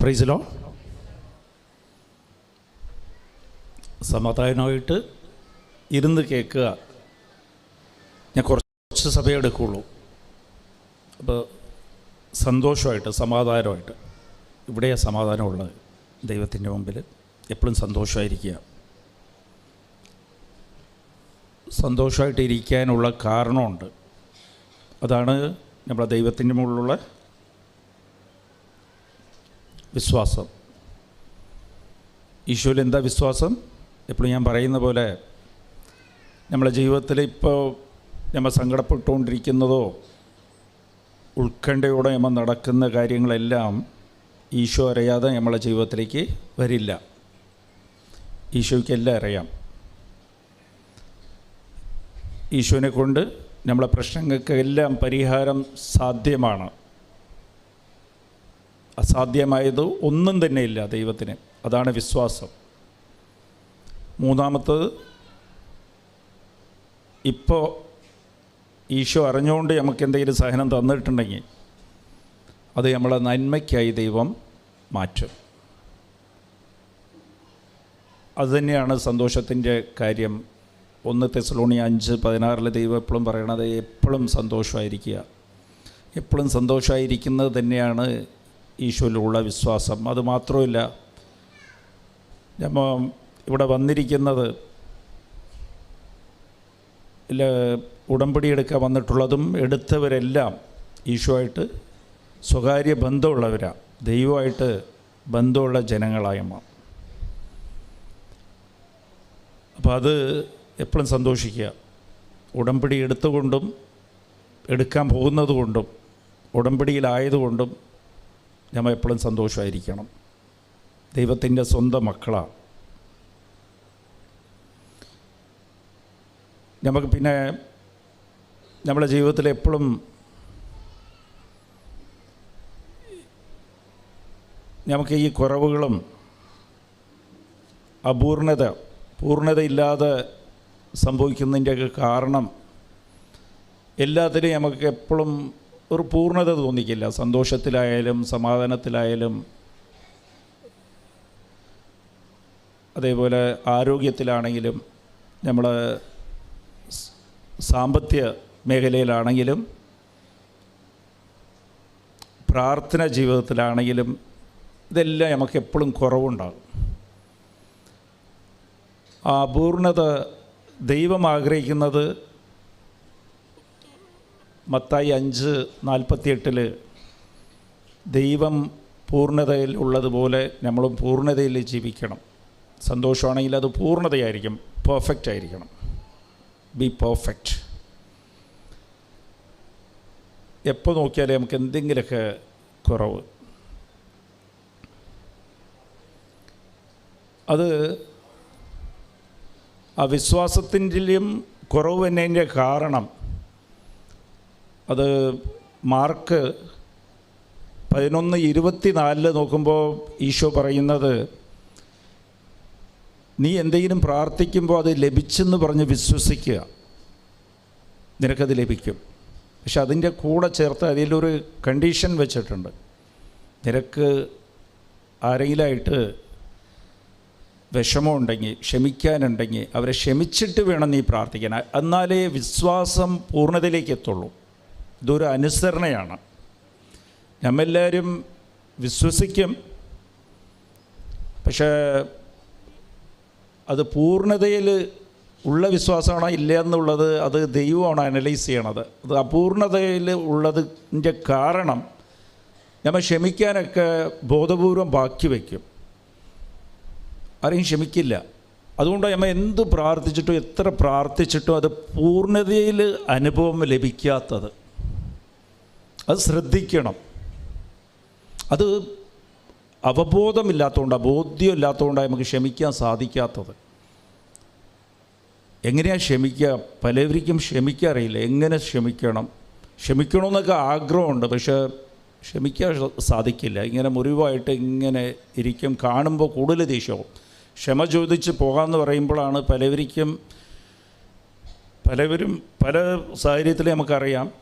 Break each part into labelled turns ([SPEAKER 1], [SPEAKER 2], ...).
[SPEAKER 1] പ്രൈസിലോ സമാധാനമായിട്ട് ഇരുന്ന് കേൾക്കുക. ഞാൻ കുറച്ച് സമയമെടുക്കുള്ളൂ അപ്പോൾ സന്തോഷമായിട്ട് സമാധാനമായിട്ട്. ഇവിടെയാണ് സമാധാനമുള്ളത് ദൈവത്തിന്റെ മുമ്പിൽ. എപ്പോഴും സന്തോഷമായിരിക്കുക. സന്തോഷമായിട്ട് ഇരിക്കാനുള്ള കാരണമുണ്ട്. അതാണ് നമ്മുടെ ദൈവത്തിന്റെ മുകളിലുള്ള വിശ്വാസം. ഈശോയിൽ എന്താ വിശ്വാസം? എപ്പോഴും ഞാൻ പറയുന്ന പോലെ നമ്മളെ ജീവിതത്തിൽ ഇപ്പോൾ നമ്മൾ സങ്കടപ്പെട്ടുകൊണ്ടിരിക്കുന്നതോ ഉത്കണ്ഠയോടെ നമ്മൾ നടക്കുന്ന കാര്യങ്ങളെല്ലാം ഈശോ അറിയാതെ നമ്മളെ ജീവിതത്തിലേക്ക് വരില്ല. ഈശോയ്ക്ക് എല്ലാം അറിയാം. ഈശോനെ കൊണ്ട് നമ്മളെ പ്രശ്നങ്ങൾക്ക് എല്ലാം പരിഹാരം സാധ്യമാണ്. അസാധ്യമായത് ഒന്നും ഇല്ല ദൈവത്തിന്. അതാണ് വിശ്വാസം. മൂന്നാമത്തത് ഇപ്പോൾ ഈശോ അറിഞ്ഞുകൊണ്ട് നമുക്ക് എന്തെങ്കിലും സഹനം തന്നിട്ടുണ്ടെങ്കിൽ അത് നമ്മളെ നന്മയ്ക്കായി ദൈവം മാറ്റും. അതുതന്നെയാണ് സന്തോഷത്തിന്റെ കാര്യം. ഒന്ന് തെസലോണി അഞ്ച് പതിനാറിൽ ദൈവം എപ്പോഴും പറയണത് എപ്പോഴും സന്തോഷമായിരിക്കുക. എപ്പോഴും സന്തോഷമായിരിക്കുന്നത് തന്നെയാണ് ഈശോയിലുള്ള വിശ്വാസം. അതുമാത്രമല്ല നമ്മ ഇവിടെ വന്നിരിക്കുന്നത് ഉടമ്പടി എടുക്കാൻ വന്നിട്ടുള്ളതും എടുത്തവരെല്ലാം ഈശോയായിട്ട് സ്വകാര്യ ബന്ധമുള്ളവരാണ് ദൈവമായിട്ട് ബന്ധമുള്ള ജനങ്ങളായ മാ അപ്പോൾ അത് എപ്പോഴും സന്തോഷിക്കുക. ഉടമ്പടി എടുത്തുകൊണ്ടും എടുക്കാൻ പോകുന്നതുകൊണ്ടും ഉടമ്പടിയിലായതുകൊണ്ടും നമ്മൾ എപ്പോഴും സന്തോഷമായിരിക്കണം. ദൈവത്തിന്റെ സ്വന്തം മക്കളാണ്. നമുക്ക് പിന്നെ നമ്മുടെ ജീവിതത്തിൽ എപ്പോഴും നമുക്ക് ഈ കുറവുകളും അപൂർണത പൂർണതയില്ലാതെ സംഭവിക്കുന്നതിന്റെയൊക്കെ കാരണം എല്ലാത്തിനും നമുക്ക് എപ്പോഴും ഒരു പൂർണത തോന്നിക്കില്ല. സന്തോഷത്തിലായാലും സമാധാനത്തിലായാലും അതേപോലെ ആരോഗ്യത്തിലാണെങ്കിലും നമ്മൾ സാമ്പത്തിക മേഖലയിലാണെങ്കിലും പ്രാർത്ഥന ജീവിതത്തിലാണെങ്കിലും ഇതെല്ലാം നമുക്ക് എപ്പോഴും കുറവുണ്ടാകും. ആ അപൂർണത ദൈവം ആഗ്രഹിക്കുന്നത് മത്തായി അഞ്ച് നാൽപ്പത്തിയെട്ടിൽ ദൈവം പൂർണതയിൽ ഉള്ളതുപോലെ നമ്മളും പൂർണതയിൽ ജീവിക്കണം. സന്തോഷമാണെങ്കിൽ അത് പൂർണതയായിരിക്കും. പെർഫെക്റ്റ് ആയിരിക്കണം. ബി പെർഫെക്റ്റ് എപ്പോൾ നോക്കിയാലേ നമുക്ക് എന്തെങ്കിലുമൊക്കെ കുറവ്. അത് ആ വിശ്വാസത്തിന്റെയും കുറവ് തന്നെ കാരണം അത് മാർക്ക് പതിനൊന്ന് ഇരുപത്തിനാലിൽ നോക്കുമ്പോൾ ഈശോ പറയുന്നത് നീ എന്തെങ്കിലും പ്രാർത്ഥിക്കുമ്പോൾ അത് ലഭിച്ചെന്ന് പറഞ്ഞ് വിശ്വസിക്കുക. നിനക്കത് ലഭിക്കും. പക്ഷെ അതിന്റെ കൂടെ ചേർത്ത് അതിലൊരു കണ്ടീഷൻ വെച്ചിട്ടുണ്ട്. നിനക്ക് ആരെങ്കിലായിട്ട് വിഷമമുണ്ടെങ്കിൽ ക്ഷമിക്കാനുണ്ടെങ്കിൽ അവരെ ക്ഷമിച്ചിട്ട് വേണം നീ പ്രാർത്ഥിക്കാൻ. എന്നാലേ വിശ്വാസം പൂർണതയിലേക്ക് എത്തുള്ളൂ. ഇതൊരു അനുസരണയാണ്. നമ്മെല്ലാവരും വിശ്വസിക്കും. പക്ഷേ അത് പൂർണതയിൽ ഉള്ള വിശ്വാസമാണോ ഇല്ല എന്നുള്ളത് അത് ദൈവമാണ് അനലൈസ് ചെയ്യണത്. അത് അപൂർണതയിൽ ഉള്ളതിന്റെ കാരണം നമ്മൾ ക്ഷമിക്കാനൊക്കെ ബോധപൂർവം ബാക്കി വയ്ക്കും. ആരെയും ക്ഷമിക്കില്ല. അതുകൊണ്ട് നമ്മൾ എന്ത് പ്രാർത്ഥിച്ചിട്ടും എത്ര പ്രാർത്ഥിച്ചിട്ടും അത് പൂർണതയിൽ അനുഭവം ലഭിക്കാത്തത്. അത് ശ്രദ്ധിക്കണം. അത് അവബോധമില്ലാത്തതുകൊണ്ടാണ് ബോധ്യമില്ലാത്തതുകൊണ്ടാണ് നമുക്ക് ക്ഷമിക്കാൻ സാധിക്കാത്തത്. എങ്ങനെയാണ് ക്ഷമിക്കുക പലവർക്കും ക്ഷമിക്കാൻ അറിയില്ല. എങ്ങനെ ക്ഷമിക്കണം? ക്ഷമിക്കണമെന്നൊക്കെ ആഗ്രഹമുണ്ട് പക്ഷേ ക്ഷമിക്കാൻ സാധിക്കില്ല. ഇങ്ങനെ മുറിവായിട്ട് ഇങ്ങനെ ഇരിക്കും കാണുമ്പോൾ കൂടുതൽ ദേഷ്യവും ക്ഷമ ചോദിച്ച് പോകാമെന്ന് പറയുമ്പോഴാണ് പലവർക്കും പലവരും പല സാഹചര്യത്തിൽ നമുക്കറിയാം.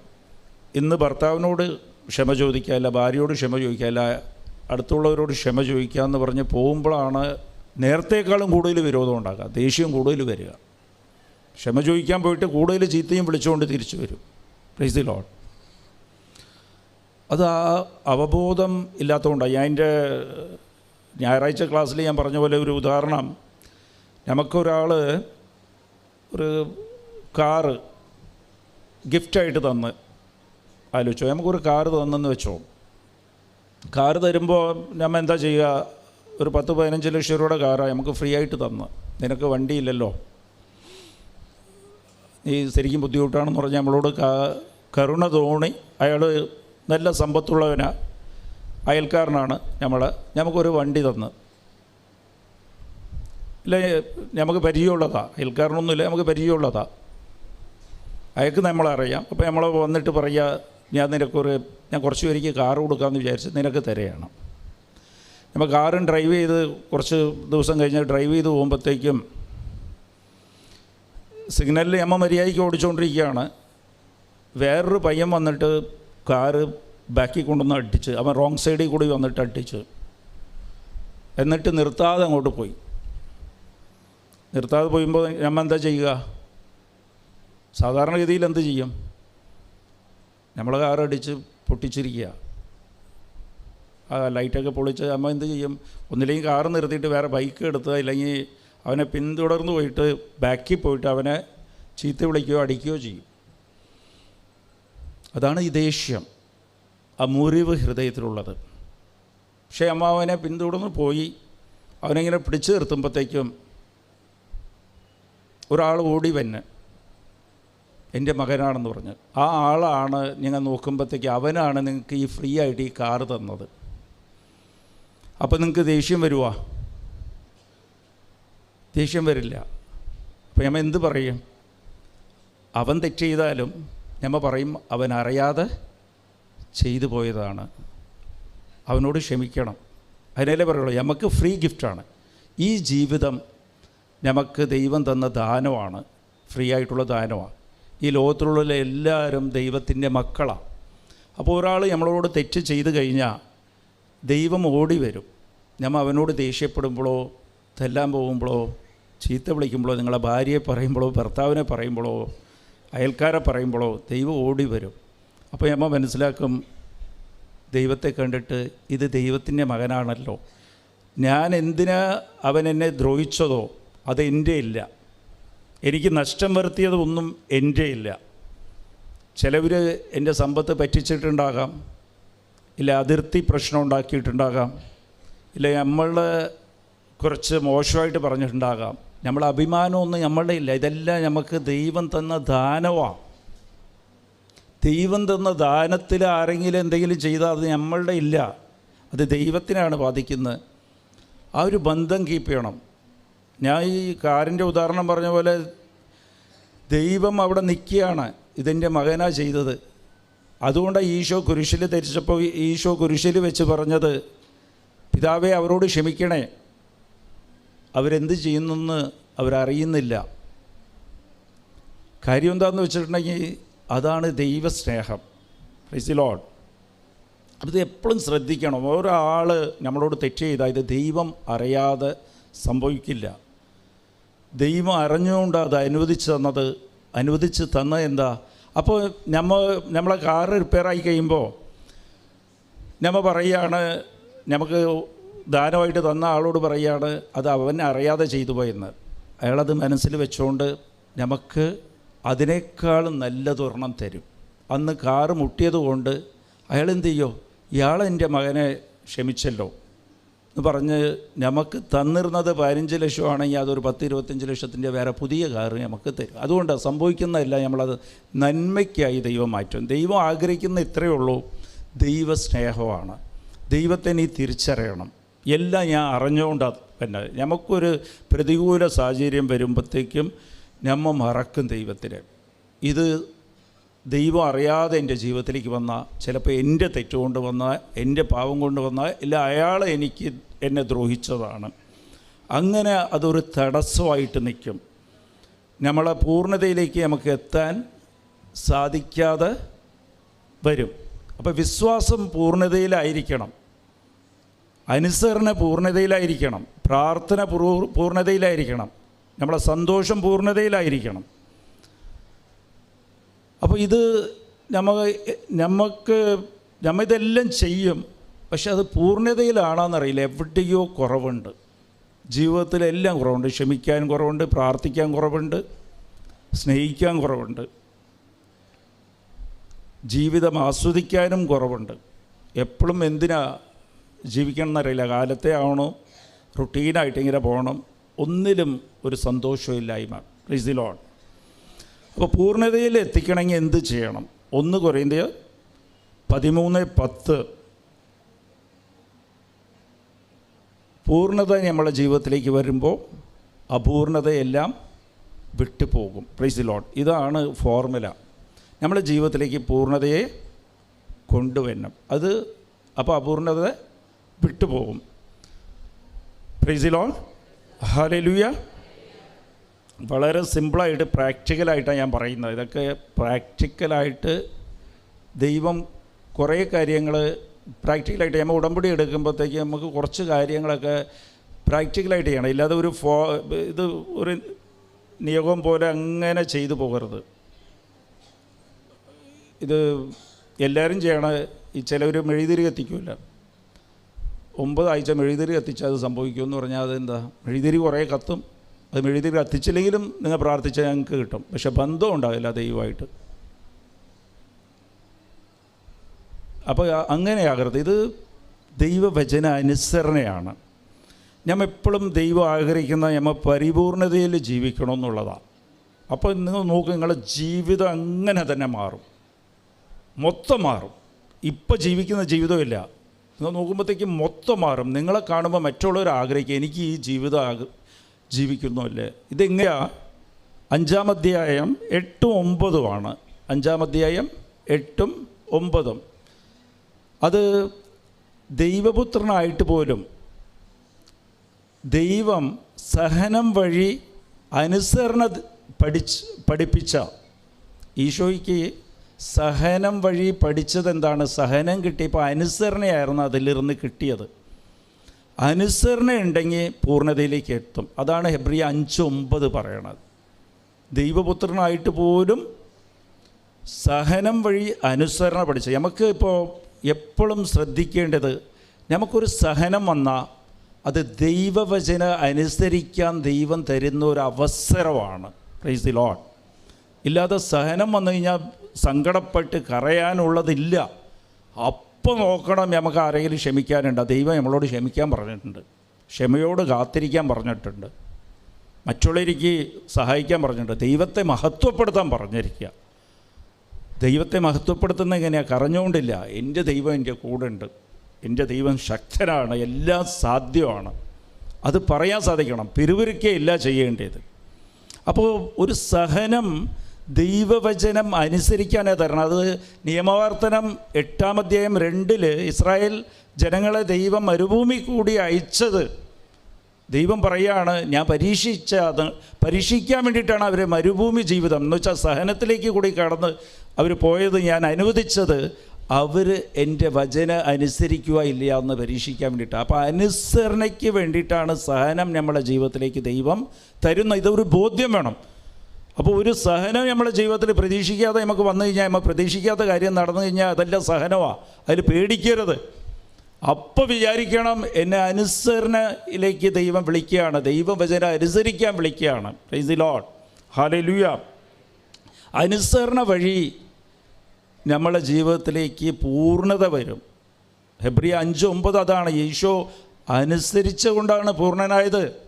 [SPEAKER 1] ഇന്ന് ഭർത്താവിനോട് ക്ഷമ ചോദിക്കാല്ല ഭാര്യയോട് ക്ഷമ ചോദിക്കാല്ല അടുത്തുള്ളവരോട് ക്ഷമ ചോദിക്കുക എന്ന് പറഞ്ഞ് പോകുമ്പോഴാണ് നേരത്തേക്കാളും കൂടുതൽ വിരോധം ഉണ്ടാകുക ദേഷ്യം കൂടുതൽ വരിക. ക്ഷമ ചോദിക്കാൻ പോയിട്ട് കൂടുതൽ ചീത്തയും വിളിച്ചുകൊണ്ട് തിരിച്ചു വരും. പ്ലീസ് ദി ലോഡ് അത് ആ അവബോധം ഇല്ലാത്തതുകൊണ്ടാണ്. ഞാൻ എന്റെ ഞായറാഴ്ച ക്ലാസ്സിൽ ഞാൻ പറഞ്ഞ പോലെ ഒരു ഉദാഹരണം. നമുക്കൊരാൾ ഒരു കാറ് ഗിഫ്റ്റായിട്ട് തന്ന് ആലോചിച്ചോ നമുക്കൊരു കാറ് തന്നെന്ന് വെച്ചോ. കാറ് തരുമ്പോൾ നമ്മൾ എന്താ ചെയ്യുക ഒരു പത്ത് പതിനഞ്ച് ലക്ഷം രൂപയുടെ കാറാണ് നമുക്ക് ഫ്രീ ആയിട്ട് തന്ന്. നിനക്ക് വണ്ടിയില്ലല്ലോ. നീ ശരിക്കും ബുദ്ധിമുട്ടാണെന്ന് പറഞ്ഞാൽ നമ്മളോട് കരുണ തോണി അയാൾ നല്ല സമ്പത്തുള്ളവനാ. അയൽക്കാരനാണ് നമ്മൾ നമുക്കൊരു വണ്ടി തന്ന്. ഇല്ല നമുക്ക് പരിചയമുള്ളതാ. അയൽക്കാരനൊന്നുമില്ല നമുക്ക് പരിചയമുള്ളതാ. അയാൾക്ക് നമ്മളറിയാം അപ്പോൾ നമ്മൾ വന്നിട്ട് പറയുക ഞാൻ നിനക്കൊരു ഞാൻ കുറച്ച് പേർക്ക് കാർ കൊടുക്കാമെന്ന് വിചാരിച്ച് നിനക്ക് തരയാണ് അപ്പോൾ കാറും ഡ്രൈവ് ചെയ്ത് കുറച്ച് ദിവസം കഴിഞ്ഞ് ഡ്രൈവ് ചെയ്ത് പോകുമ്പോഴത്തേക്കും സിഗ്നലിൽ അമ്മ മര്യാദയ്ക്ക് ഓടിച്ചുകൊണ്ടിരിക്കുകയാണ് വേറൊരു പയ്യൻ വന്നിട്ട് കാറ് ബാക്കി കൊണ്ടുവന്ന് അടിച്ച് അവൻ റോങ് സൈഡിൽ കൂടി വന്നിട്ട് അടിച്ച്. എന്നിട്ട് നിർത്താതെ അങ്ങോട്ട് പോയി. നിർത്താതെ പോയുമ്പോൾ നമ്മൾ എന്താ ചെയ്യുക? സാധാരണഗതിയിൽ എന്ത് ചെയ്യും? നമ്മൾ കാർ അടിച്ച് പൊട്ടിച്ചിരിക്കുക. ആ ലൈറ്റൊക്കെ പൊളിച്ച് നമ്മൾ എന്ത് ചെയ്യും? ഒന്നില്ലെങ്കിൽ കാറ് നിർത്തിയിട്ട് വേറെ ബൈക്ക് എടുത്ത് അല്ലെങ്കിൽ അവനെ പിന്തുടർന്ന് പോയിട്ട് ബാക്കിൽ പോയിട്ട് അവനെ ചീത്ത വിളിക്കുകയോ അടിക്കുകയോ ചെയ്യും. അതാണ് ഈ ദേഷ്യം. ആ മുറിവ് ഹൃദയത്തിലുള്ളത്. പക്ഷേ അമ്മ അവനെ പിന്തുടർന്ന് പോയി. അവനെങ്ങനെ പിടിച്ചു നിർത്തുമ്പോഴത്തേക്കും ഒരാൾ ഓടി വന്ന് എന്റെ മകനാണെന്ന് പറഞ്ഞു. ആ ആളാണ് നിങ്ങൾ നോക്കുമ്പോഴത്തേക്ക് അവനാണ് നിങ്ങൾക്ക് ഈ ഫ്രീ ആയിട്ട് ഈ കാറ് തന്നത്. അപ്പോൾ നിങ്ങൾക്ക് ദേഷ്യം വരുവാ? ദേഷ്യം വരില്ല. അപ്പോൾ ഞമ്മ എന്ത് പറയും? അവൻ തെറ്റ് ചെയ്താലും ഞമ്മ പറയും അവൻ അറിയാതെ ചെയ്തു പോയതാണ്. അവനോട് ക്ഷമിക്കണം. അതിനല്ലേ പറയുള്ളൂ നമുക്ക് ഫ്രീ ഗിഫ്റ്റാണ് ഈ ജീവിതം നമുക്ക് ദൈവം തന്ന ദാനമാണ്. ഫ്രീ ആയിട്ടുള്ള ദാനമാണ് ഈ ലോകത്തിലുള്ള എല്ലാവരും ദൈവത്തിന്റെ മക്കളാണ് അപ്പോൾ ഒരാൾ നമ്മളോട് തെറ്റ് ചെയ്ത് കഴിഞ്ഞാൽ ദൈവം ഓടി വരും. നമ്മൾ അവനോട് ദേഷ്യപ്പെടുമ്പോഴോ തെല്ലാൻ പോകുമ്പോഴോ ചീത്ത വിളിക്കുമ്പോഴോ നിങ്ങളെ ഭാര്യയെ പറയുമ്പോഴോ ഭർത്താവിനെ പറയുമ്പോഴോ അയൽക്കാരെ പറയുമ്പോഴോ ദൈവം ഓടി വരും. അപ്പോൾ നമ്മൾ മനസ്സിലാക്കും ദൈവത്തെ കണ്ടിട്ട് ഇത് ദൈവത്തിന്റെ മകനാണല്ലോ. ഞാൻ എന്തിനാ അവൻ എന്നെ ദ്രോഹിച്ചതോ? അത് എന്റെ ഇല്ല. എനിക്ക് നഷ്ടം വരുത്തിയതൊന്നും എന്റെ ഇല്ല. ചിലവർ എന്റെ സമ്പത്ത് പറ്റിച്ചിട്ടുണ്ടാകാം ഇല്ല അതിർത്തി പ്രശ്നം ഉണ്ടാക്കിയിട്ടുണ്ടാകാം ഇല്ല നമ്മളെ കുറച്ച് മോശമായിട്ട് പറഞ്ഞിട്ടുണ്ടാകാം. നമ്മളെ അഭിമാനമൊന്നും നമ്മളുടെ ഇല്ല. ഇതെല്ലാം നമുക്ക് ദൈവം തന്ന ദാനമാണ് ദൈവം തന്ന ദാനത്തിൽ ആരെങ്കിലും എന്തെങ്കിലും ചെയ്താൽ അത് നമ്മളുടെ ഇല്ല. അത് ദൈവത്തിനാണ് ബാധിക്കുന്നത്. ആ ഒരു ബന്ധം കീപ്പ് ചെയ്യണം. ഞാൻ ഈ കാറിന്റെ ഉദാഹരണം പറഞ്ഞ പോലെ ദൈവം അവിടെ നിൽക്കുകയാണ് ഇതിന്റെ മകനാ ചെയ്തത്. അതുകൊണ്ടാണ് ഈശോ കുരിശിൽ ധരിച്ചപ്പോൾ ഈശോ കുരിശിൽ വെച്ച് പറഞ്ഞത് പിതാവെ അവരോട് ക്ഷമിക്കണേ. അവരെന്ത് ചെയ്യുന്നെന്ന് അവരറിയുന്നില്ല. കാര്യം എന്താണെന്ന് വെച്ചിട്ടുണ്ടെങ്കിൽ അതാണ് ദൈവസ്നേഹം. പ്രൈസ് ലോഡ് അത് എപ്പോഴും ശ്രദ്ധിക്കണം. ഒരാൾ നമ്മളോട് തെറ്റ് ചെയ്താൽ ഇത് ദൈവം അറിയാതെ സംഭവിക്കില്ല. ദൈവം അറിഞ്ഞുകൊണ്ട് അത് അനുവദിച്ച് തന്നത് അനുവദിച്ച് തന്നത് എന്താ? അപ്പോൾ നമ്മൾ നമ്മളെ കാറ് റിപ്പയറായി കഴിയുമ്പോൾ നമ്മൾ പറയുകയാണ് നമുക്ക് ദാനമായിട്ട് തന്ന ആളോട് പറയുകയാണ് അത് അവൻ അറിയാതെ ചെയ്തു പോയെന്ന്. അയാളത് മനസ്സിൽ വെച്ചുകൊണ്ട് നമുക്ക് അതിനേക്കാളും നല്ലതൊരെണ്ണം തരും. അന്ന് കാറ് മുട്ടിയത് കൊണ്ട് അയാൾ എന്ത് ചെയ്യോ? ഇയാളെന്റെ മകനെ ക്ഷമിച്ചല്ലോ. എന്ന് പറഞ്ഞ് നമുക്ക് തന്നിരുന്നത് പതിനഞ്ച് ലക്ഷമാണെങ്കിൽ അതൊരു പത്ത് ഇരുപത്തഞ്ച് ലക്ഷത്തിന്റെ വേറെ പുതിയ കാറ് നമുക്ക് തരും. അതുകൊണ്ട് സംഭവിക്കുന്നതല്ല നമ്മളത് നന്മയ്ക്കായി ദൈവം മാറ്റും. ദൈവം ആഗ്രഹിക്കുന്ന ഇത്രയേ ഉള്ളൂ ദൈവ സ്നേഹമാണ് ദൈവത്തെ നീ തിരിച്ചറിയണം. എല്ലാം ഞാൻ അറിഞ്ഞുകൊണ്ടാണ് പിന്നെ നമുക്കൊരു പ്രതികൂല സാഹചര്യം വരുമ്പോഴത്തേക്കും നമ്മ മറക്കും ദൈവത്തിനെ. ഇത് ദൈവം അറിയാതെ എന്റെ ജീവിതത്തിലേക്ക് വന്ന ചിലപ്പോൾ എന്റെ തെറ്റുകൊണ്ട് വന്ന എന്റെ പാവം കൊണ്ട് വന്ന ഇല്ല അയാൾ എനിക്ക് എന്നെ ദ്രോഹിച്ചതാണ്. അങ്ങനെ അതൊരു തടസ്സമായിട്ട് നിൽക്കും. നമ്മളെ പൂർണതയിലേക്ക് നമുക്ക് എത്താൻ സാധിക്കാതെ വരും. അപ്പോൾ വിശ്വാസം പൂർണതയിലായിരിക്കണം. അനുസരണ പൂർണതയിലായിരിക്കണം. പ്രാർത്ഥന പൂർ- പൂർണതയിലായിരിക്കണം. നമ്മളെ സന്തോഷം പൂർണതയിലായിരിക്കണം. അപ്പോൾ ഇത് നമുക്ക് നമുക്ക് നമ്മ ഇതെല്ലാം ചെയ്യും. പക്ഷെ അത് പൂർണതയിലാണെന്നറിയില്ല. എവിടെയോ കുറവുണ്ട്. ജീവിതത്തിലെല്ലാം കുറവുണ്ട്. ക്ഷമിക്കാൻ കുറവുണ്ട് പ്രാർത്ഥിക്കാൻ കുറവുണ്ട് സ്നേഹിക്കാൻ കുറവുണ്ട്. ജീവിതം ആസ്വദിക്കാനും കുറവുണ്ട്. എപ്പോഴും എന്തിനാ ജീവിക്കണം എന്നറിയില്ല കാലത്തെ ആവണോ റുട്ടീനായിട്ട് ഇങ്ങനെ പോകണം. ഒന്നിലും ഒരു സന്തോഷമില്ലായ്മ പ്ലീസ് ലോൺ അപ്പോൾ പൂർണതയിൽ എത്തിക്കണമെങ്കിൽ എന്ത് ചെയ്യണം? ഒന്ന് കുറയുന്നത് പതിമൂന്ന് പത്ത്. പൂർണത നമ്മളെ ജീവിതത്തിലേക്ക് വരുമ്പോൾ അപൂർണതയെല്ലാം വിട്ടുപോകും. പ്രൈസ് ലോട്ട് ഇതാണ് ഫോർമുല നമ്മളെ ജീവിതത്തിലേക്ക് പൂർണതയെ കൊണ്ടുവരണം. അത് അപ്പോൾ അപൂർണത വിട്ടുപോകും. പ്രൈസ് ലോൺ ഹാലലുയ വളരെ സിമ്പിളായിട്ട് പ്രാക്ടിക്കലായിട്ടാണ് ഞാൻ പറയുന്നത്. ഇതൊക്കെ പ്രാക്ടിക്കലായിട്ട് ദൈവം കുറേ കാര്യങ്ങൾ പ്രാക്ടിക്കലായിട്ട് നമ്മൾ ഉടമ്പടി എടുക്കുമ്പോഴത്തേക്ക് നമുക്ക് കുറച്ച് കാര്യങ്ങളൊക്കെ പ്രാക്ടിക്കലായിട്ട് ചെയ്യണം. ഇല്ലാതെ ഒരു ഫോ ഇത് ഒരു നിയോഗം പോലെ അങ്ങനെ ചെയ്തു പോകരുത്. ഇത് എല്ലാവരും ചെയ്യണ ഈ ചിലവർ മെഴുതിരി കത്തിക്കില്ല ഒമ്പത് ആഴ്ച മെഴുതിരി കത്തിച്ചാൽ അത് സംഭവിക്കുമെന്ന് പറഞ്ഞാൽ അതെന്താ? മെഴുതിരി കുറേ കത്തും. അത് മെഴുതി കത്തിച്ചില്ലെങ്കിലും നിങ്ങൾ പ്രാർത്ഥിച്ചാൽ ഞങ്ങൾക്ക് കിട്ടും. പക്ഷെ ബന്ധം ഉണ്ടാവില്ല ദൈവമായിട്ട്. അപ്പോൾ അങ്ങനെയാകരുത് ഇത് ദൈവവചന അനുസരണയാണ്. നമ്മൾ എപ്പോഴും ദൈവം ആഗ്രഹിക്കുന്ന നമ്മൾ പരിപൂർണതയിൽ ജീവിക്കണം എന്നുള്ളതാണ്. അപ്പോൾ നിങ്ങൾ നോക്കുക നിങ്ങളുടെ ജീവിതം അങ്ങനെ തന്നെ മാറും. മൊത്തം മാറും. ഇപ്പോൾ ജീവിക്കുന്ന ജീവിതമില്ല നിങ്ങൾ നോക്കുമ്പോഴത്തേക്കും മൊത്തം മാറും. നിങ്ങളെ കാണുമ്പോൾ മറ്റുള്ളവർ ആഗ്രഹിക്കുക എനിക്ക് ഈ ജീവിതം ആഗ്ര ജീവിക്കുന്നു അല്ലേ? ഇതെങ്ങനെയാ? അഞ്ചാം അധ്യായം എട്ടും ഒമ്പതുമാണ് അഞ്ചാം അധ്യായം എട്ടും ഒമ്പതും. അത് ദൈവപുത്രനായിട്ട് പോലും ദൈവം സഹനം വഴി അനുസരണ പഠിച്ച് പഠിപ്പിച്ച ഈശോയ്ക്ക് സഹനം വഴി പഠിച്ചത് എന്താണ് സഹനം കിട്ടിയപ്പോൾ അനുസരണയായിരുന്നു അതിലിരുന്ന് കിട്ടിയത്. അനുസരണ ഉണ്ടെങ്കിൽ പൂർണതയിലേക്ക് എത്തും. അതാണ് ഹെബ്രിയ അഞ്ച് ഒമ്പത് പറയണത്. ദൈവപുത്രനായിട്ട് പോലും സഹനം വഴി അനുസരണ പഠിച്ച. നമുക്ക് ഇപ്പോൾ എപ്പോഴും ശ്രദ്ധിക്കേണ്ടത് നമുക്കൊരു സഹനം വന്നാൽ അത് ദൈവവചന അനുസരിക്കാൻ ദൈവം തരുന്ന ഒരു അവസരമാണ്. പ്രൈസ് ദി ലോഡ് ഇല്ലാതെ സഹനം വന്നു കഴിഞ്ഞാൽ സങ്കടപ്പെട്ട് കരയാനുള്ളതില്ല. അപ്പോൾ നോക്കണം നമുക്ക് ആരെങ്കിലും ക്ഷമിക്കാനുണ്ട്. ദൈവം നമ്മളോട് ക്ഷമിക്കാൻ പറഞ്ഞിട്ടുണ്ട്. ക്ഷമയോട് കാത്തിരിക്കാൻ പറഞ്ഞിട്ടുണ്ട്. മറ്റുള്ളവർക്ക് സഹായിക്കാൻ പറഞ്ഞിട്ടുണ്ട്. ദൈവത്തെ മഹത്വപ്പെടുത്താൻ പറഞ്ഞിരിക്കുക. ദൈവത്തെ മഹത്വപ്പെടുത്തുന്ന എങ്ങനെയാണ് കറഞ്ഞുകൊണ്ടില്ല എന്റെ ദൈവം എന്റെ കൂടെ ഉണ്ട്. എന്റെ ദൈവം ശക്തനാണ്. എല്ലാം സാധ്യമാണ്. അത് പറയാൻ സാധിക്കണം. പിറുപിറുക്കയില്ല ചെയ്യേണ്ടത്. അപ്പോൾ ഒരു സഹനം ദൈവവചനം അനുസരിക്കാനേ തരണം. അത് നിയമവർത്തനം എട്ടാം അധ്യായം രണ്ടിൽ ഇസ്രായേൽ ജനങ്ങളെ ദൈവം മരുഭൂമി കൂടി അയച്ചത്. ദൈവം പറയുകയാണ് ഞാൻ പരീക്ഷിച്ച അത് പരീക്ഷിക്കാൻ വേണ്ടിയിട്ടാണ് അവരെ മരുഭൂമി ജീവിതം. എന്ന് വെച്ചാൽ സഹനത്തിലേക്ക് കൂടി കടന്ന് അവർ പോയത് ഞാൻ അനുവദിച്ചത് അവർ എന്റെ വചന അനുസരിക്കുക ഇല്ല എന്ന് പരീക്ഷിക്കാൻ വേണ്ടിയിട്ടാണ് അപ്പോൾ അനുസരണയ്ക്ക് വേണ്ടിയിട്ടാണ് സഹനം നമ്മളെ ജീവിതത്തിലേക്ക് ദൈവം തരുന്ന ഇതൊരു ബോധ്യം വേണം. അപ്പോൾ ഒരു സഹനം നമ്മുടെ ജീവിതത്തിൽ പ്രതീക്ഷിക്കാതെ നമുക്ക് വന്നു കഴിഞ്ഞാൽ നമ്മൾ പ്രതീക്ഷിക്കാത്ത കാര്യം നടന്നു കഴിഞ്ഞാൽ അതെല്ലാം സഹനമാണ് അതിൽ പേടിക്കരുത്. അപ്പോൾ വിചാരിക്കണം എന്നെ അനുസരണയിലേക്ക് ദൈവം വിളിക്കുകയാണ്. ദൈവവചനം അനുസരിക്കാൻ വിളിക്കുകയാണ്. പ്രൈസ് ലോഡ് ഹാലലുയ അനുസരണ വഴി നമ്മളെ ജീവിതത്തിലേക്ക് പൂർണത വരും. ഹെബ്രിയ അഞ്ച് ഒമ്പത് അതാണ്. യേശോ അനുസരിച്ചുകൊണ്ടാണ് പൂർണനായത്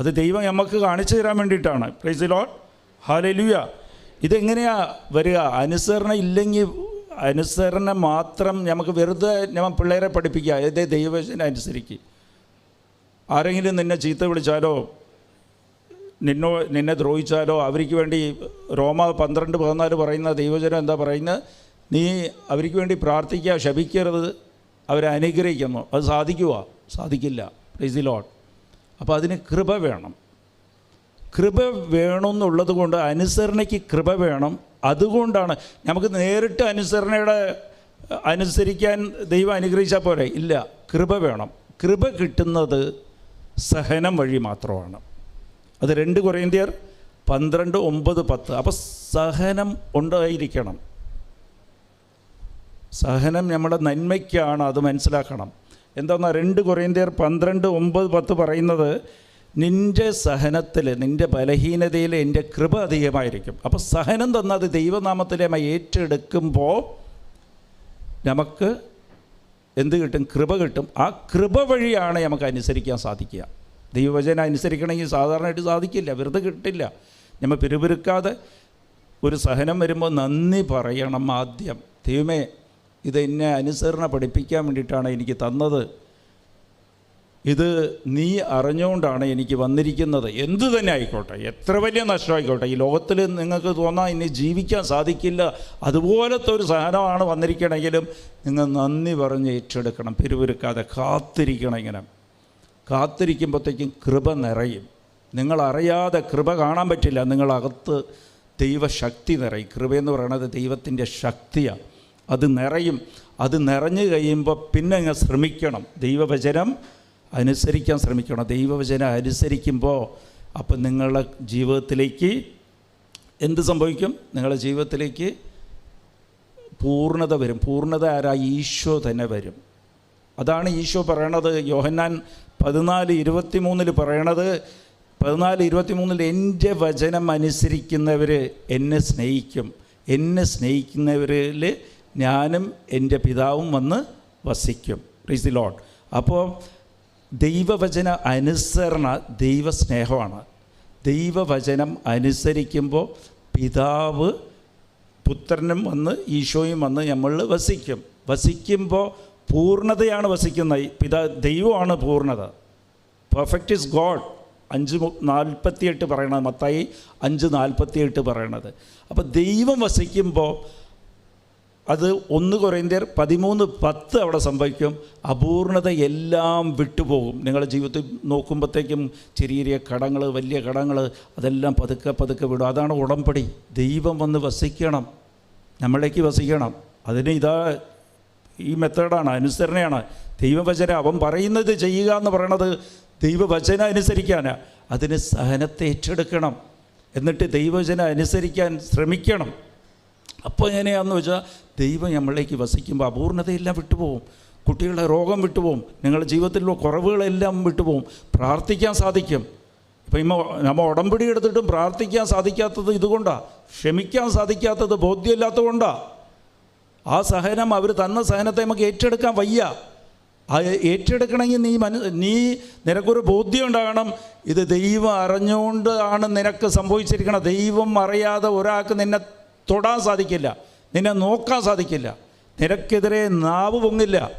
[SPEAKER 1] അത് ദൈവം നമുക്ക് കാണിച്ചു തരാൻ വേണ്ടിയിട്ടാണ്. പ്രൈസ് ലോഡ് ഹാലലുയ ഇതെങ്ങനെയാണ് വരിക? അനുസരണ ഇല്ലെങ്കിൽ അനുസരണ മാത്രം നമുക്ക് വെറുതെ നമ്മൾ പിള്ളേരെ പഠിപ്പിക്കുക. ഏതേ ദൈവവചനം അനുസരിക്കുക ആരെങ്കിലും നിന്നെ ചീത്ത വിളിച്ചാലോ നിന്നോ നിന്നെ ദ്രോഹിച്ചാലോ അവർക്ക് വേണ്ടി റോമ പന്ത്രണ്ട് പതിനാല് പറയുന്ന ദൈവജനം എന്താ പറയുന്നത്? നീ അവർക്ക് വേണ്ടി പ്രാർത്ഥിക്കുക ശപിക്കരുത് അവരെ അനുഗ്രഹിക്കുന്നു. അത് സാധിക്കുക സാധിക്കില്ല. പ്രൈസ് ലോഡ് അപ്പോൾ അതിന് കൃപ വേണം. കൃപ വേണമെന്നുള്ളത് കൊണ്ട് അനുസരണയ്ക്ക് കൃപ വേണം. അതുകൊണ്ടാണ് നമുക്ക് നേരിട്ട് അനുസരണയുടെ അനുസരിക്കാൻ ദൈവം അനുഗ്രഹിച്ചാൽ പോരെ? ഇല്ല. കൃപ വേണം. കൃപ കിട്ടുന്നത് സഹനം വഴി മാത്രമാണ്. അത് രണ്ട് കുറേന്ത്യർ പന്ത്രണ്ട് ഒമ്പത് പത്ത്. അപ്പോൾ സഹനം ഉണ്ടായിരിക്കണം. സഹനം നമ്മുടെ നന്മയ്ക്കാണ് അത് മനസ്സിലാക്കണം. എന്താണെന്നാ രണ്ട് കൊറിയന്തിയർ പന്ത്രണ്ട് ഒമ്പത് പത്ത് പറയുന്നത് നിന്റെ സഹനത്തിൽ നിന്റെ ബലഹീനതയിൽ എന്റെ കൃപ അധികമായിരിക്കും. അപ്പോൾ സഹനം തന്നത് ദൈവനാമത്തിലെ ഏറ്റെടുക്കുമ്പോൾ നമുക്ക് എന്ത് കിട്ടും? കൃപ കിട്ടും. ആ കൃപ വഴിയാണ് നമുക്ക് അനുസരിക്കാൻ സാധിക്കുക. ദൈവവചനം അനുസരിക്കണമെങ്കിൽ സാധാരണയായിട്ട് സാധിക്കില്ല. വെറുതെ കിട്ടില്ല. നമ്മൾ പിറുപിറുക്കാതെ ഒരു സഹനം വരുമ്പോൾ നന്ദി പറയണം ആദ്യം. ദൈവമേ ഇത് എന്നെ അനുസരണ പഠിപ്പിക്കാൻ വേണ്ടിയിട്ടാണ് എനിക്ക് തന്നത്. ഇത് നീ അറിഞ്ഞുകൊണ്ടാണ് എനിക്ക് വന്നിരിക്കുന്നത്. എന്തു തന്നെ ആയിക്കോട്ടെ എത്ര വലിയ നഷ്ടമായിക്കോട്ടെ ഈ ലോകത്തിൽ നിങ്ങൾക്ക് തോന്നാൻ ഇനി ജീവിക്കാൻ സാധിക്കില്ല. അതുപോലത്തെ ഒരു സഹനമാണ് വന്നിരിക്കണമെങ്കിലും നിങ്ങൾ നന്ദി പറഞ്ഞ് ഏറ്റെടുക്കണം പിരിവിരുക്കാതെ കാത്തിരിക്കണം ഇങ്ങനെ. കാത്തിരിക്കുമ്പോഴത്തേക്കും കൃപ നിറയും. നിങ്ങളറിയാതെ കൃപ കാണാൻ പറ്റില്ല നിങ്ങളകത്ത് ദൈവശക്തി നിറയും. കൃപയെന്ന് പറയുന്നത് ദൈവത്തിന്റെ ശക്തിയാണ്. അത് നിറയും. അത് നിറഞ്ഞു കഴിയുമ്പോൾ പിന്നെ അങ്ങ് ശ്രമിക്കണം. ദൈവവചനം അനുസരിക്കാൻ ശ്രമിക്കണം. ദൈവവചനം അനുസരിക്കുമ്പോൾ അപ്പം നിങ്ങളുടെ ജീവിതത്തിലേക്ക് എന്ത് സംഭവിക്കും? നിങ്ങളുടെ ജീവിതത്തിലേക്ക് പൂർണത വരും. പൂർണത ആരാ? ഈശോ തന്നെ വരും. അതാണ് ഈശോ പറയണത്. യോഹന്നാൻ പതിനാല് ഇരുപത്തി മൂന്നിൽ പറയണത് പതിനാല് ഇരുപത്തി മൂന്നിൽ എന്റെ വചനം അനുസരിക്കുന്നവർ എന്നെ സ്നേഹിക്കും. എന്നെ സ്നേഹിക്കുന്നവരിൽ ഞാനും എന്റെ പിതാവും വന്ന് വസിക്കും. പ്രീസ് ദി ലോഡ് അപ്പോൾ ദൈവവചന അനുസരണ ദൈവസ്നേഹമാണ്. ദൈവവചനം അനുസരിക്കുമ്പോൾ പിതാവ് പുത്രനും വന്ന് ഈശോയും വന്ന് നമ്മളിൽ വസിക്കും. വസിക്കുമ്പോൾ പൂർണതയാണ് വസിക്കുന്നത് പിതാ ദൈവമാണ് പൂർണത പെർഫെക്റ്റ് ഇസ് ഗോഡ് അഞ്ച് നാൽപ്പത്തിയെട്ട് പറയണത് മത്തായി അഞ്ച് നാൽപ്പത്തിയെട്ട് പറയണത്. അപ്പോൾ ദൈവം വസിക്കുമ്പോൾ അത് ഒന്ന് കുറേന്ത്യർ പതിമൂന്ന് പത്ത് അവിടെ സംഭവിക്കും. അപൂർണത എല്ലാം വിട്ടുപോകും. നിങ്ങളുടെ ജീവിതത്തിൽ നോക്കുമ്പോഴത്തേക്കും ചെറിയ ചെറിയ കടങ്ങൾ വലിയ കടങ്ങൾ അതെല്ലാം പതുക്കെ പതുക്കെ വിടും. അതാണ് ഉടമ്പടി. ദൈവം വന്ന് വസിക്കണം. നമ്മളിലേക്ക് വസിക്കണം. അതിന് ഇതാ ഈ മെത്തേഡാണ് അനുസരണയാണ്. ദൈവവചന അവൻ പറയുന്നത് ചെയ്യുക എന്ന് പറയണത് ദൈവവചന അനുസരിക്കാനാണ് അതിന് സഹനത്തെ ഏറ്റെടുക്കണം. എന്നിട്ട് ദൈവവചന അനുസരിക്കാൻ ശ്രമിക്കണം. അപ്പോൾ എങ്ങനെയാണെന്ന് വെച്ചാൽ ദൈവം നമ്മളിലേക്ക് വസിക്കുമ്പോൾ അപൂർണതയെല്ലാം വിട്ടുപോകും. കുട്ടികളുടെ രോഗം വിട്ടുപോകും. നിങ്ങളുടെ ജീവിതത്തിലുള്ള കുറവുകളെല്ലാം വിട്ടുപോകും. പ്രാർത്ഥിക്കാൻ സാധിക്കും. ഇപ്പം ഇമ്മ നമ്മൾ ഉടമ്പടി എടുത്തിട്ടും പ്രാർത്ഥിക്കാൻ സാധിക്കാത്തത് ഇതുകൊണ്ടാണ് ക്ഷമിക്കാൻ സാധിക്കാത്തത് ബോധ്യമില്ലാത്തതുകൊണ്ടാണ് ആ സഹനം അവർ തന്ന സഹനത്തെ നമുക്ക് ഏറ്റെടുക്കാൻ വയ്യ. ആ ഏറ്റെടുക്കണമെങ്കിൽ നീ മനു നീ നിനക്കൊരു ബോധ്യം ഉണ്ടാകണം ഇത് ദൈവം അറിഞ്ഞുകൊണ്ടാണ് നിനക്ക് സംഭവിച്ചിരിക്കണം ദൈവം അറിയാതെ ഒരാൾക്ക് നിന്നെ തൊടാൻ സാധിക്കില്ല. നിന്നെ നോക്കാൻ സാധിക്കില്ല. നിനക്കെതിരെ നാവ് പൊങ്ങില്ല.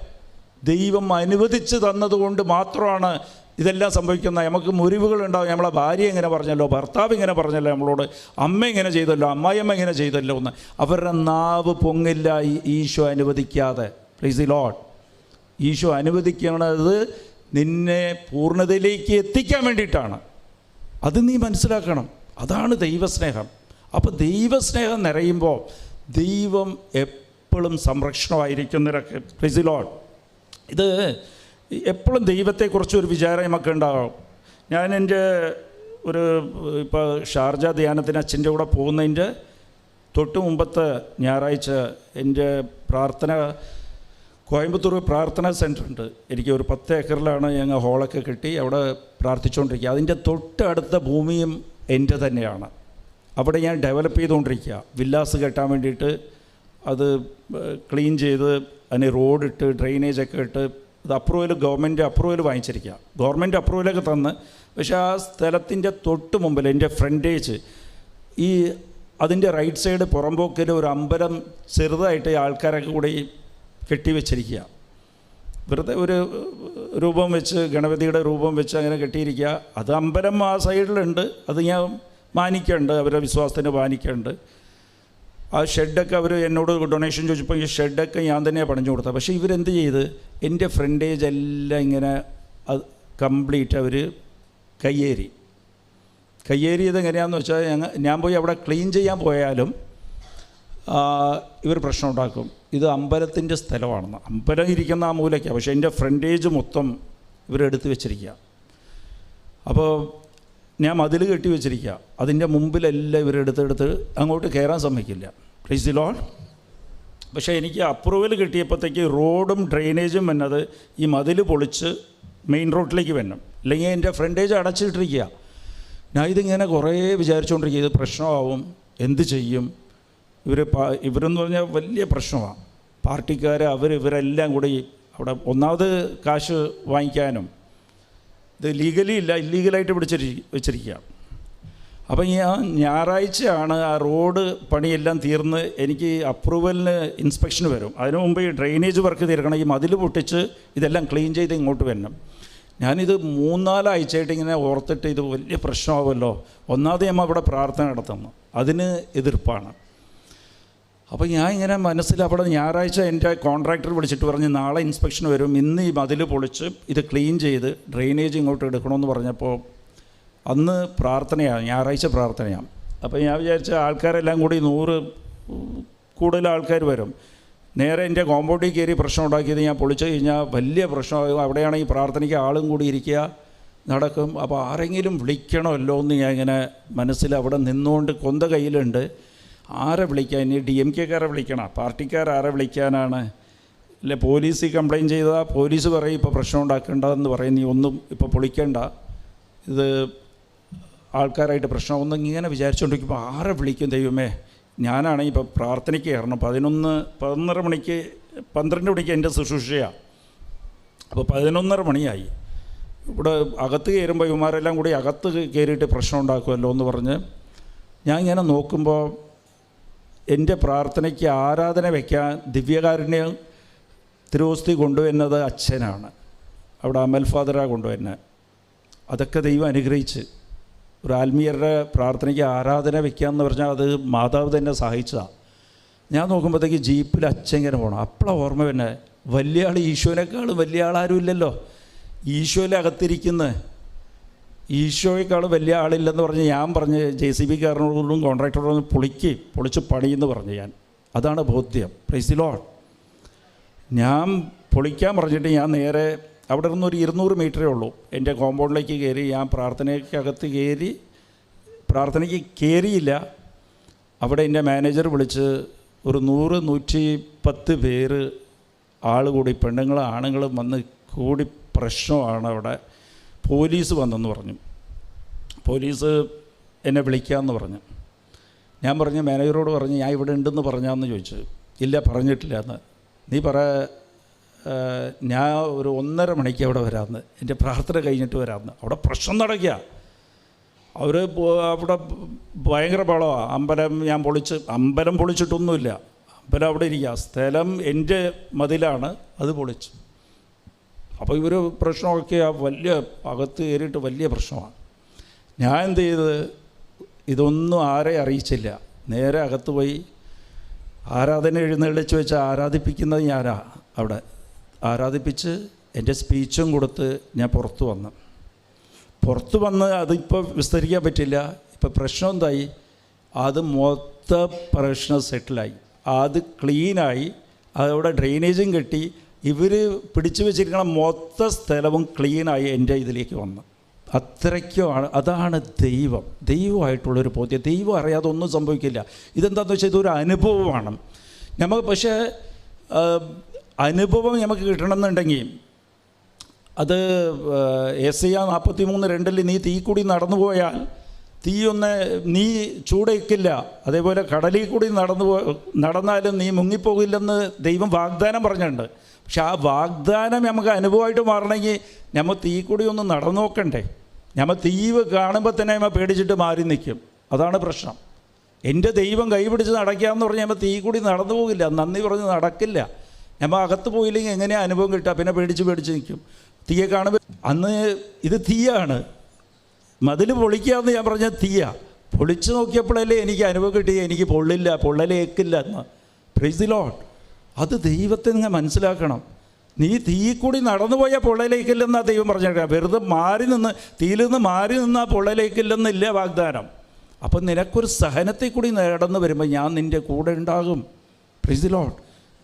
[SPEAKER 1] ദൈവം അനുവദിച്ച് തന്നതുകൊണ്ട് മാത്രമാണ് ഇതെല്ലാം സംഭവിക്കുന്നത്. നമുക്ക് മുറിവുകൾ ഉണ്ടാകും നമ്മളെ ഭാര്യ ഇങ്ങനെ പറഞ്ഞല്ലോ ഭർത്താവ് ഇങ്ങനെ പറഞ്ഞല്ലോ നമ്മളോട്. അമ്മ ഇങ്ങനെ ചെയ്തല്ലോ അമ്മായിയമ്മ ഇങ്ങനെ ചെയ്തല്ലോ എന്ന്. അവരുടെ നാവ് പൊങ്ങില്ല. ഈശോ അനുവദിക്കാതെ. പ്ലീസ് ദി ലോഡ് ഈശോ അനുവദിക്കണത് നിന്നെ പൂർണതയിലേക്ക് എത്തിക്കാൻ വേണ്ടിയിട്ടാണ്. അത് നീ മനസ്സിലാക്കണം. അതാണ് ദൈവസ്നേഹം. അപ്പോൾ ദൈവസ്നേഹം നിറയുമ്പോൾ ദൈവം എപ്പോഴും സംരക്ഷണമായിരിക്കുന്നവരൊക്കെ. പ്ലീസ് ലോഡ് ഇത് എപ്പോഴും ദൈവത്തെക്കുറിച്ച് ഒരു വിചാരം നമുക്ക് ഉണ്ടാകും ഞാൻ എന്റെ ഒരു ഇപ്പോൾ ഷാർജ ധ്യാനത്തിന് അച്ഛന്റെ കൂടെ പോകുന്നതിന്റെ തൊട്ട് മുമ്പത്തെ ഞായറാഴ്ച എന്റെ പ്രാർത്ഥന കോയമ്പത്തൂർ പ്രാർത്ഥനാ സെന്റർ ഉണ്ട് എനിക്ക് ഒരു പത്ത് ഏക്കറിലാണ് ഞങ്ങൾ ഹോളൊക്കെ കിട്ടി അവിടെ പ്രാർത്ഥിച്ചുകൊണ്ടിരിക്കുക അതിന്റെ തൊട്ടടുത്ത ഭൂമിയും എന്റെ തന്നെയാണ്. അവിടെ ഞാൻ ഡെവലപ്പ് ചെയ്തുകൊണ്ടിരിക്കുക. വില്ലാസ് കെട്ടാൻ വേണ്ടിയിട്ട് അത് ക്ലീൻ ചെയ്ത് അതിന് റോഡിട്ട് ഡ്രെയിനേജൊക്കെ ഇട്ട് അത് അപ്രൂവൽ ഗവൺമെന്റ് അപ്രൂവൽ വാങ്ങിച്ചിരിക്കുക. ഗവൺമെന്റ് അപ്രൂവലൊക്കെ തന്ന്. പക്ഷേ ആ സ്ഥലത്തിന്റെ തൊട്ട് മുമ്പിൽ എന്റെ ഫ്രണ്ടേജ് ഈ അതിന്റെ റൈറ്റ് സൈഡ് പുറമ്പോക്കിൽ ഒരു അമ്പലം ചെറുതായിട്ട് ആൾക്കാരൊക്കെ കൂടി കെട്ടിവെച്ചിരിക്കുക. വെറുതെ ഒരു രൂപം വെച്ച് ഗണപതിയുടെ രൂപം വെച്ച് അങ്ങനെ കെട്ടിയിരിക്കുക. അത് അമ്പലം ആ സൈഡിലുണ്ട് അത് ഞാൻ മാനിക്കുന്നുണ്ട് അവരുടെ വിശ്വാസത്തിന് മാനിക്കേണ്ട ആ ഷെഡൊക്കെ അവർ എന്നോട് ഡൊണേഷൻ ചോദിച്ചപ്പോൾ ഈ ഷെഡൊക്കെ ഞാൻ തന്നെയാണ് പണിഞ്ഞു കൊടുത്തത്. പക്ഷേ ഇവരെന്ത് ചെയ്ത്? എന്റെ ഫ്രണ്ടേജ് എല്ലാം ഇങ്ങനെ അത് കംപ്ലീറ്റ് അവർ കയ്യേറി കയ്യേറിയത് എങ്ങനെയാണെന്ന് വെച്ചാൽ ഞങ്ങൾ ഞാൻ പോയി അവിടെ ക്ലീൻ ചെയ്യാൻ പോയാലും ഇവർ പ്രശ്നം ഉണ്ടാക്കും. ഇത് അമ്പലത്തിന്റെ സ്ഥലമാണെന്ന്. അമ്പലം ഇരിക്കുന്ന ആ മൂലയ്ക്കാണ് പക്ഷേ എന്റെ ഫ്രണ്ടേജ് മൊത്തം ഇവരെടുത്ത് വെച്ചിരിക്കുക അപ്പോൾ ഞാൻ മതിൽ കെട്ടി വെച്ചിരിക്കുക അതിന്റെ മുമ്പിലെല്ലാം ഇവരെടുത്തെടുത്ത് അങ്ങോട്ട് കയറാൻ സമ്മതിക്കില്ല. പ്ലീസ് ദി ലോൺ പക്ഷേ എനിക്ക് അപ്രൂവൽ കിട്ടിയപ്പോഴത്തേക്ക് റോഡും ഡ്രെയിനേജും വന്നത് ഈ മതിൽ പൊളിച്ച് മെയിൻ റോഡിലേക്ക് വരണം. അല്ലെങ്കിൽ എന്റെ ഫ്രണ്ടേജ് അടച്ചിട്ടിരിക്കുക. ഞാൻ ഇതിങ്ങനെ കുറേ വിചാരിച്ചുകൊണ്ടിരിക്കുക. ഇത് പ്രശ്നമാവും. എന്ത് ചെയ്യും? ഇവർ ഇവരെന്ന് പറഞ്ഞാൽ വലിയ പ്രശ്നമാണ്. പാർട്ടിക്കാർ അവർ ഇവരെല്ലാം കൂടി അവിടെ ഒന്നാമത് കാശ് വാങ്ങിക്കാനും ഇത് ലീഗലി ഇല്ല ഇല്ലീഗലായിട്ട് പിടിച്ചിരി വെച്ചിരിക്കുക. അപ്പം ഈ ആ ഞായറാഴ്ചയാണ് ആ റോഡ് പണിയെല്ലാം തീർന്ന് എനിക്ക് അപ്രൂവലിന് ഇൻസ്പെക്ഷൻ വരും. അതിനു മുമ്പ് ഈ ഡ്രെയിനേജ് വർക്ക് തീർക്കണം ഈ മതിൽ പൊട്ടിച്ച് ഇതെല്ലാം ക്ലീൻ ചെയ്ത് ഇങ്ങോട്ട് വരണം. ഞാനിത് മൂന്നാലാഴ്ചയായിട്ട് ഇങ്ങനെ ഓർത്തിട്ട് ഇത് വലിയ പ്രശ്നമാവുമല്ലോ. ഒന്നാമത് നമ്മൾ ഇവിടെ പ്രാർത്ഥന നടത്തുന്നു. അതിന് എതിർപ്പാണ്. അപ്പോൾ ഞാൻ ഇങ്ങനെ മനസ്സിൽ അവിടെ ഞായറാഴ്ച എന്റെ കോൺട്രാക്ടർ വിളിച്ചിട്ട് പറഞ്ഞ് നാളെ ഇൻസ്പെക്ഷൻ വരും. ഇന്ന് ഈ മതിൽ പൊളിച്ച് ഇത് ക്ലീൻ ചെയ്ത് ഡ്രെയിനേജ് ഇങ്ങോട്ട് എടുക്കണമെന്ന് പറഞ്ഞപ്പോൾ അന്ന് പ്രാർത്ഥനയാണ് ഞായറാഴ്ച പ്രാർത്ഥനയാണ് അപ്പോൾ ഞാൻ വിചാരിച്ച ആൾക്കാരെല്ലാം കൂടി നൂറ് കൂടുതൽ ആൾക്കാർ വരും. നേരെ എന്റെ കോമ്പൗണ്ടിൽ കയറി പ്രശ്നം ഉണ്ടാക്കിയത് ഞാൻ പൊളിച്ചു കഴിഞ്ഞാൽ വലിയ പ്രശ്നമാകും അവിടെയാണെങ്കിൽ പ്രാർത്ഥനയ്ക്ക് ആളും കൂടി ഇരിക്കുക നടക്കും. അപ്പോൾ ആരെങ്കിലും വിളിക്കണമല്ലോ എന്ന് ഞാൻ ഇങ്ങനെ മനസ്സിൽ അവിടെ നിന്നുകൊണ്ട് കൊന്ത കയ്യിലുണ്ട്. ആരെ വിളിക്കാൻ? ഇനി ഡി എം കെക്കാരെ വിളിക്കണം. പാർട്ടിക്കാർ ആരെ വിളിക്കാനാണ്? അല്ലെ പോലീസ് കംപ്ലയിന്റ് ചെയ്താൽ പോലീസ് പറയും ഇപ്പോൾ പ്രശ്നം ഉണ്ടാക്കേണ്ടതെന്ന് പറയും. നീ ഒന്നും ഇപ്പോൾ പൊളിക്കേണ്ട. ഇത് ആൾക്കാരായിട്ട് പ്രശ്നമൊന്നും ഇങ്ങനെ വിചാരിച്ചുകൊണ്ടിരിക്കുമ്പോൾ ആരെ വിളിക്കും ദൈവമേ? ഞാനാണെങ്കിൽ ഇപ്പോൾ പ്രാർത്ഥനയ്ക്ക് കയറണം. പതിനൊന്ന് പതിനൊന്നര മണിക്ക് പന്ത്രണ്ട് മണിക്ക് എന്റെ ശുശ്രൂഷയാണ് അപ്പോൾ പതിനൊന്നര മണിയായി. ഇവിടെ അകത്ത് കയറുമ്പോൾ ഇവന്മാരെല്ലാം കൂടി അകത്ത് കയറിയിട്ട് പ്രശ്നം ഉണ്ടാക്കുമല്ലോ എന്ന് പറഞ്ഞ് ഞാൻ ഇങ്ങനെ നോക്കുമ്പോൾ എന്റെ പ്രാർത്ഥനയ്ക്ക് ആരാധന വയ്ക്കാൻ ദിവ്യകാരുണ്യ തിരുവസ്തി കൊണ്ടുവരുന്നത് അച്ഛനാണ്. അവിടെ അമൽ ഫാദറാണ് കൊണ്ടുവരുന്നത്. അതൊക്കെ ദൈവം അനുഗ്രഹിച്ച് ഒരു ആത്മീയരുടെ പ്രാർത്ഥനയ്ക്ക് ആരാധന വയ്ക്കുക എന്ന് പറഞ്ഞാൽ അത് മാതാവ് തന്നെ സഹായിച്ചതാണ് ഞാൻ നോക്കുമ്പോഴത്തേക്ക് ജീപ്പിൽ അച്ഛൻ ഇങ്ങനെ പോകണം അപ്പോഴാണ് ഓർമ്മ പിന്നെ വലിയ ആൾ ഈശോനേക്കാൾ വലിയ ആളാരും ഇല്ലല്ലോ. ഈശോയിലെ അകത്തിരിക്കുന്ന ഈശോയേക്കാളും വലിയ ആളില്ലെന്ന് പറഞ്ഞ് ഞാൻ പറഞ്ഞ് ജെ സി ബി കാരനോടും കോൺട്രാക്ടറോടും പൊളിക്ക് പൊളിച്ച് പണിയെന്ന് പറഞ്ഞു ഞാൻ. അതാണ് ബോധ്യം. പ്രൈസ് ലോഡ് ഞാൻ പൊളിക്കാൻ പറഞ്ഞിട്ട് ഞാൻ നേരെ അവിടെ നിന്ന് ഒരു ഇരുന്നൂറ് മീറ്ററേ ഉള്ളൂ. എന്റെ കോമ്പൗണ്ടിലേക്ക് കയറി ഞാൻ പ്രാർത്ഥനയ്ക്കകത്ത് കയറി പ്രാർത്ഥനയ്ക്ക് കയറിയില്ല. അവിടെ എന്റെ മാനേജർ വിളിച്ച് ഒരു നൂറ് നൂറ്റി പത്ത് പേര് ആൾ കൂടി പെണ്ണുങ്ങളും ആണുങ്ങളും വന്ന് കൂടി പ്രശ്നമാണ് അവിടെ. പോലീസ് വന്നെന്ന് പറഞ്ഞു. പോലീസ് എന്നെ വിളിക്കാമെന്ന് പറഞ്ഞു. ഞാൻ പറഞ്ഞു മാനേജറോട് പറഞ്ഞു ഞാൻ ഇവിടെ ഉണ്ടെന്ന് പറഞ്ഞാന്ന് ചോദിച്ചു. ഇല്ല പറഞ്ഞിട്ടില്ല എന്ന് നീ പറ ഞാൻ ഒരു ഒന്നര മണിക്ക് അവിടെ വരാമെന്ന് എന്റെ പ്രാർത്ഥന കഴിഞ്ഞിട്ട് വരാമെന്ന് അവിടെ പ്രശ്നം നടക്കുക അവർ അവിടെ ഭയങ്കര ബളമാണ് അമ്പലം ഞാൻ പൊളിച്ച് അമ്പലം പൊളിച്ചിട്ടൊന്നുമില്ല. അമ്പലം അവിടെ ഇരിക്കുക സ്ഥലം എന്റെ മതിലാണ് അത് പൊളിച്ചു. അപ്പോൾ ഇവർ പ്രശ്നമൊക്കെ ആ വലിയ അകത്ത് കയറിയിട്ട് വലിയ പ്രശ്നമാണ്. ഞാൻ എന്ത് ചെയ്ത് ഇതൊന്നും ആരെ അറിയിച്ചില്ല. നേരെ അകത്ത് പോയി ആരാധന എഴുന്നള്ളിച്ച് വെച്ച് ആരാധിപ്പിക്കുന്നത് ഞാനാ അവിടെ. ആരാധിപ്പിച്ച് എന്റെ സ്പീച്ചും കൊടുത്ത് ഞാൻ പുറത്തു വന്നു. പുറത്തു വന്ന് അതിപ്പോൾ വിസ്തരിക്കാൻ പറ്റില്ല. ഇപ്പോൾ പ്രശ്നം എന്തായി? അത് മൊത്ത പ്രശ്നം സെറ്റിലായി. അത് ക്ലീനായി. അതവിടെ ഡ്രെയിനേജും കെട്ടി. ഇവർ പിടിച്ചു വെച്ചിരിക്കുന്ന മൊത്ത സ്ഥലവും ക്ലീനായി എന്റെ ഇതിലേക്ക് വന്നു. അത്രയ്ക്കുമാണ് അതാണ് ദൈവം. ദൈവമായിട്ടുള്ളൊരു ബോധ്യം. ദൈവം അറിയാതെ ഒന്നും സംഭവിക്കില്ല. ഇതെന്താണെന്ന് വെച്ചാൽ ഇതൊരു അനുഭവമാണ്. നമുക്ക് പക്ഷേ അനുഭവം നമുക്ക് കിട്ടണമെന്നുണ്ടെങ്കിൽ അത് എസ് ഐ നാൽപ്പത്തി മൂന്ന് രണ്ടിൽ നീ തീ കൂടി നടന്നു പോയാൽ തീയൊന്ന് നീ ചൂടേക്കില്ല. അതേപോലെ കടലിൽ കൂടി നടന്നു നടന്നാലും നീ മുങ്ങിപ്പോകില്ലെന്ന് ദൈവം വാഗ്ദാനം പറഞ്ഞിട്ടുണ്ട്. പക്ഷെ ആ വാഗ്ദാനം നമുക്ക് അനുഭവമായിട്ട് മാറണമെങ്കിൽ നമ്മൾ തീ കൂടി ഒന്ന് നടന്നു നോക്കണ്ടേ. നമ്മൾ തീവ് കാണുമ്പോൾ തന്നെ നമ്മൾ പേടിച്ചിട്ട് മാറി നിൽക്കും. അതാണ് പ്രശ്നം. എന്റെ ദൈവം കൈപിടിച്ച് നടക്കാമെന്ന് പറഞ്ഞാൽ നമ്മൾ തീ കൂടി നടന്നു പോകില്ല. നന്ദി പറഞ്ഞ് നടക്കില്ല. നമ്മൾ അകത്ത് പോയില്ലെങ്കിൽ എങ്ങനെയാണ് അനുഭവം കിട്ടുക? പിന്നെ പേടിച്ച് പേടിച്ച് നിൽക്കും. തീയെ കാണുമ്പോൾ അന്ന് ഇത് തീയാണ്. മതിൽ പൊളിക്കാമെന്ന് ഞാൻ പറഞ്ഞ തീയ. പൊളിച്ച് നോക്കിയപ്പോഴല്ലേ എനിക്ക് അനുഭവം കിട്ടി എനിക്ക് പൊള്ളില്ല. പൊള്ളലേക്കില്ല എന്ന്. പ്രീസ് ദി ലോഡ് അത് ദൈവത്തെ നിങ്ങൾ മനസ്സിലാക്കണം. നീ തീ കൂടി നടന്നു പോയ പൊള്ളലേക്കില്ലെന്നാ ദൈവം പറഞ്ഞേക്കാം വെറുതെ മാറി നിന്ന് തീയിൽ നിന്ന് മാറി നിന്നാ പൊള്ളലേക്കില്ലെന്നില്ല വാഗ്ദാനം. അപ്പം നിനക്കൊരു സഹനത്തിൽ കൂടി നടന്നു വരുമ്പോൾ ഞാൻ നിന്റെ കൂടെ ഉണ്ടാകും. പ്രൈസ് ലോഡ്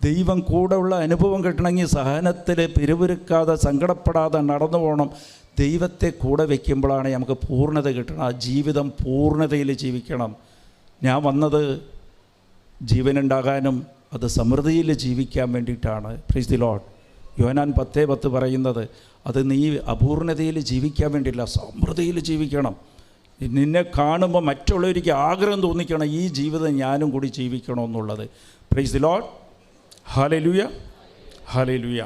[SPEAKER 1] ദൈവം കൂടെയുള്ള അനുഭവം കിട്ടണമെങ്കിൽ സഹനത്തിൽ പിരിവിരുക്കാതെ സങ്കടപ്പെടാതെ നടന്നു പോകണം. ദൈവത്തെ കൂടെ വയ്ക്കുമ്പോഴാണ് നമുക്ക് പൂർണത കിട്ടണം. ആ ജീവിതം പൂർണതയിൽ ജീവിക്കണം. ഞാൻ വന്നത് ജീവനുണ്ടാകാനും അത് സമൃദ്ധിയിൽ ജീവിക്കാൻ വേണ്ടിയിട്ടാണ്. പ്രീസ് ദി ലോഡ് യോനാൻ പത്തേ പത്ത് പറയുന്നത് അത് നീ അപൂർണതയിൽ ജീവിക്കാൻ വേണ്ടിയില്ല സമൃദ്ധിയിൽ ജീവിക്കണം. നിന്നെ കാണുമ്പോൾ മറ്റുള്ളവർക്ക് ആഗ്രഹം തോന്നിക്കണം ഈ ജീവിതം ഞാനും കൂടി ജീവിക്കണമെന്നുള്ളത്. Praise the lord hallelujah hallelujah